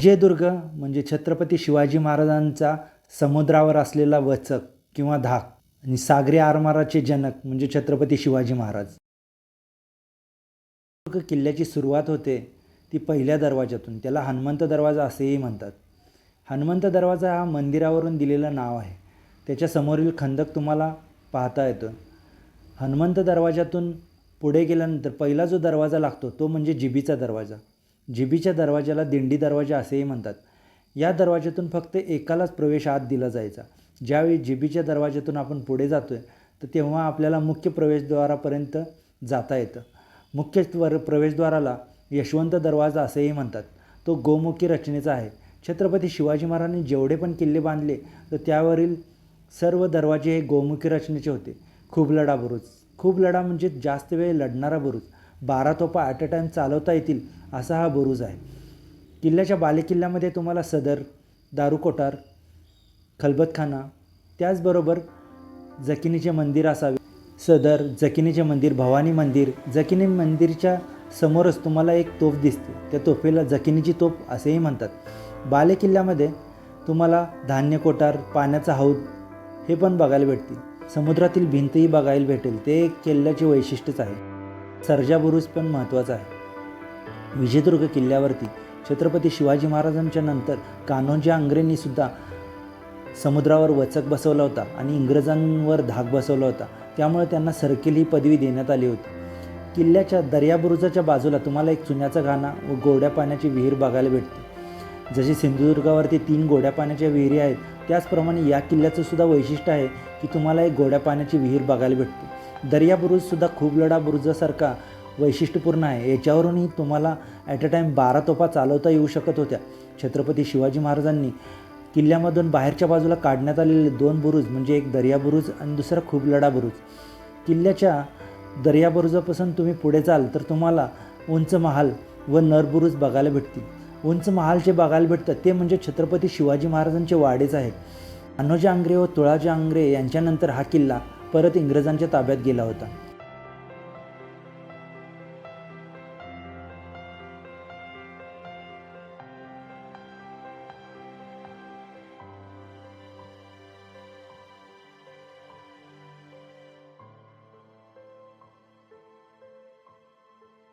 विजयदुर्ग म्हणजे छत्रपती शिवाजी महाराजांचा समुद्रावर असलेला वचक किंवा धाक आणि सागरी आरमाराचे जनक म्हणजे छत्रपती शिवाजी महाराज. विजयदुर्ग किल्ल्याची सुरुवात होते ती पहिल्या दरवाजातून त्याला हनुमंत दरवाजा असेही म्हणतात. हनुमंत दरवाजा हा मंदिरावरून दिलेलं नाव आहे. त्याच्या समोरील खंदक तुम्हाला पाहता येतं. हनुमंत दरवाजातून पुढे गेल्यानंतर पहिला जो दरवाजा लागतो तो म्हणजे जिबीचा दरवाजा. जिबीच्या दरवाजाला दिंडी दरवाजा असेही म्हणतात. या दरवाजातून फक्त एकालाच प्रवेश आत दिला जायचा. ज्यावेळी जिबीच्या दरवाजातून आपण पुढे जातो आहे तर तेव्हा आपल्याला मुख्य प्रवेशद्वारापर्यंत जाता येतं. मुख्य वर प्रवेशद्वाराला यशवंत दरवाजा असेही म्हणतात. तो गोमुखी रचनेचा आहे. छत्रपती शिवाजी महाराजांनी जेवढे पण किल्ले बांधले तर त्यावरील सर्व दरवाजे हे गोमुखी रचनेचे होते. खूप लढा बुरुज खूप लढा म्हणजे जास्त वेळ लढणारा बुरुज. बारा तोफा ॲट अ टाईम चालवता येतील असा हा बुरुज आहे. किल्ल्याच्या बालेकिल्ल्यामध्ये तुम्हाला सदर दारुकोटार खलबतखाना त्याचबरोबर जकिनीचे मंदिर असावे. सदर जकिनीचे मंदिर भवानी मंदिर जकिनी मंदिरच्या समोरच तुम्हाला एक तोफ दिसते. त्या तोफेला जकिनीची तोफ असेही म्हणतात. बालेकिल्ल्यामध्ये तुम्हाला धान्य कोठार पाण्याचा हौद हे पण बघायला भेटतील. समुद्रातील भिंतही बघायला भेटेल. ते एक किल्ल्याचे वैशिष्ट्यच आहे. सर्जा बुरुज पण महत्त्वाचा आहे. विजयदुर्ग किल्ल्यावरती छत्रपती शिवाजी महाराजांच्या नंतर कान्होजी आंग्रेंनी सुद्धा समुद्रावर वचक बसवला होता आणि इंग्रजांवर धाक बसवला होता. त्यामुळे त्यांना सरकेल ही पदवी देण्यात आली होती. किल्ल्याच्या दर्याबुरुजाच्या बाजूला तुम्हाला एक चुन्याचा घाणा व गोड्या पाण्याची विहीर बघायला भेटते. जशी सिंधुदुर्गावरती तीन गोड्या पाण्याच्या विहिरी आहेत त्याचप्रमाणे या किल्ल्याचं सुद्धा वैशिष्ट्य आहे की तुम्हाला एक गोड्या पाण्याची विहीर बघायला भेटते. दर्या बुरुजसुद्धा खूप लढा बुरुजासारखा वैशिष्ट्यपूर्ण आहे. याच्यावरूनही तुम्हाला ॲट अ टाईम बारा तोफा चालवता येऊ शकत होत्या. छत्रपती शिवाजी महाराजांनी किल्ल्यामधून बाहेरच्या बाजूला काढण्यात आलेले दोन बुरुज म्हणजे एक दर्या बुरुज आणि दुसरा खूप लढा बुरुज. किल्ल्याच्या दर्या बुरुजापासून तुम्ही पुढे जाल तर तुम्हाला उंच महाल व नरबुरुज बघायला भेटतील. उंच महाल जे बघायला भेटतात ते म्हणजे छत्रपती शिवाजी महाराजांचे वाडेच आहेत. अनोजी आंग्रे व तुळाजी आंग्रे यांच्यानंतर हा किल्ला परत इंग्रजांच्या ताब्यात गेला होता.